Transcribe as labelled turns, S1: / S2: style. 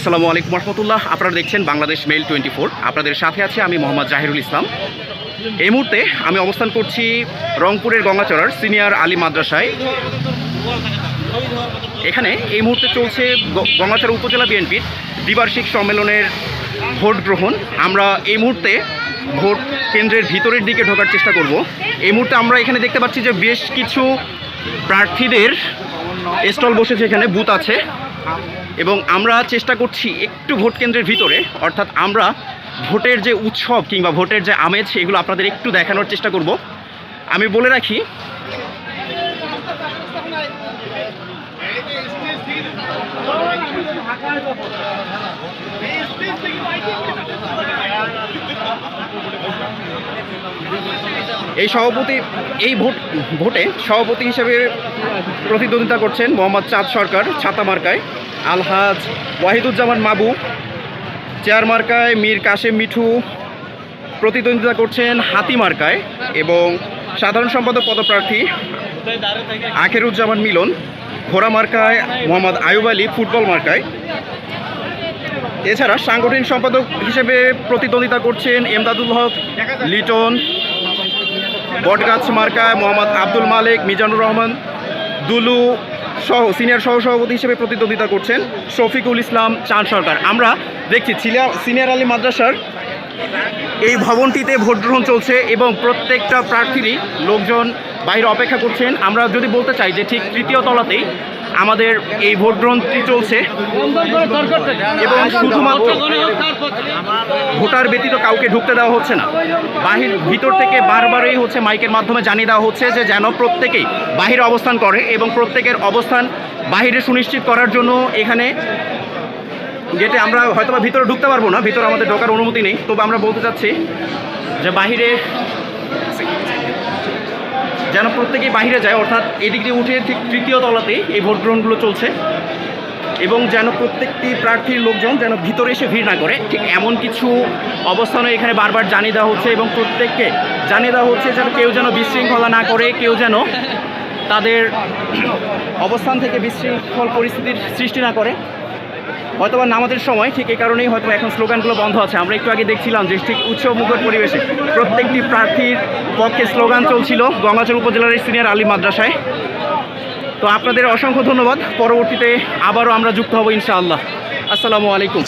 S1: আসসালামু আলাইকুম রহমতুল্লাহ। আপনারা দেখছেন বাংলাদেশ মেল টোয়েন্টি ফোর। আপনাদের সাথে আছে আমি মোহাম্মদ জাহিরুল ইসলাম। এই মুহূর্তে আমি অবস্থান করছি রংপুরের গঙ্গাচড়ার সিনিয়র আলী মাদ্রাসায়। এখানে এই মুহূর্তে চলছে গঙ্গাচড়া উপজেলা বিএনপির দ্বিবার্ষিক সম্মেলনের ভোট গ্রহণ। আমরা এই মুহূর্তে ভোট কেন্দ্রের ভিতরের দিকে ঢোকার চেষ্টা করব। এই মুহূর্তে আমরা এখানে দেখতে পাচ্ছি যে বেশ কিছু প্রার্থীদের স্টল বসেছে এখানে, বুথ আছে। এবং আমরা চেষ্টা করছি একটু ভোট কেন্দ্রের ভিতরে, অর্থাৎ আমরা ভোটের যে উৎসব কিংবা ভোটের যে আমেজ এগুলো আপনাদের একটু দেখানোর চেষ্টা করব। আমি বলে রাখি এই সভাপতি, এই ভোট, ভোটে সভাপতি হিসেবে প্রতিদ্বন্দ্বিতা করছেন মোহাম্মদ চাঁদ সরকার ছাতা মার্কায়। আলহাজ ওয়াহিদুজ্জামান মাবু, চেয়ার মার্কায় মীর কাশেম মিঠু প্রতিদ্বন্দ্বিতা করছেন হাতি মার্কায় এবং সাধারণ সম্পাদক পদপ্রার্থী আখেরুজ্জামান মিলন, ঘোড়া মার্কায় মোহাম্মদ আয়ুব আলী, ফুটবল মার্কায়। এছাড়া সাংগঠনিক সম্পাদক হিসেবে প্রতিদ্বন্দ্বিতা করছেন এমদাদুল হক, লিটন বটগাছ মার্কায় মোহাম্মদ আব্দুল মালিক, মিজানুর রহমান, দুলু সহ, সিনিয়র সহ সভাপতি হিসেবে প্রতিদ্বন্দ্বিতা করছেন শফিকুল ইসলাম চান সরকার। আমরা দেখছি, সিনিয়র আলী মাদ্রাসার এই ভবনটিতে ভোট গ্রহণ চলছে এবং প্রত্যেকটা প্রার্থীরই লোকজন বাইরে অপেক্ষা করছেন। আমরা যদি বলতে চাই যে ঠিক তৃতীয় তলাতেই আমাদের এই ভোট গ্রহণটি চলছে। এবং শুধুমাত্র ভোটার ব্যতীত কাউকে ঢুকতে দেওয়া হচ্ছে না। বাহির ভিতর থেকে বারবারই হচ্ছে মাইকের মাধ্যমে জানিয়ে দেওয়া হচ্ছে যে যেন প্রত্যেকেই বাহিরে অবস্থান করে এবং প্রত্যেকের অবস্থান বাহিরে সুনিশ্চিত করার জন্য এখানে যেটা আমরা হয়তো বা ভিতরে ঢুকতে পারব না, ভিতরে আমাদের ঢোকার অনুমতি নেই। তবে আমরা বলতে চাচ্ছি যে বাহিরে যেন প্রত্যেকেই বাইরে যায়, অর্থাৎ এদিক দিয়ে উঠে ঠিক তৃতীয় তলাতেই এই ভোট গ্রহণগুলো চলছে। এবং যেন প্রত্যেকটি প্রার্থীর লোকজন যেন ভিতরে এসে ভিড় না করে, ঠিক এমন কিছু অবস্থানও এখানে বারবার জানিয়ে দেওয়া হচ্ছে এবং প্রত্যেককে জানিয়ে দেওয়া হচ্ছে যেন কেউ যেন বিশৃঙ্খলা না করে, কেউ যেন তাদের অবস্থান থেকে বিশৃঙ্খল পরিস্থিতির সৃষ্টি না করে। হয়তোবা নামাজের সময়, ঠিক এই কারণেই হয়তো এখন স্লোগানগুলো বন্ধ আছে। আমরা একটু আগে দেখছিলাম যে ঠিক উৎসব মুখর পরিবেশে প্রত্যেকটি প্রার্থীর পক্ষে স্লোগান চলছিল গঙ্গাচর উপজেলার সিনিয়র আলী মাদ্রাসায়। তো আপনাদের অসংখ্য ধন্যবাদ। পরবর্তীতে আবারও আমরা যুক্ত হব ইনশাআল্লাহ। আসসালামু আলাইকুম।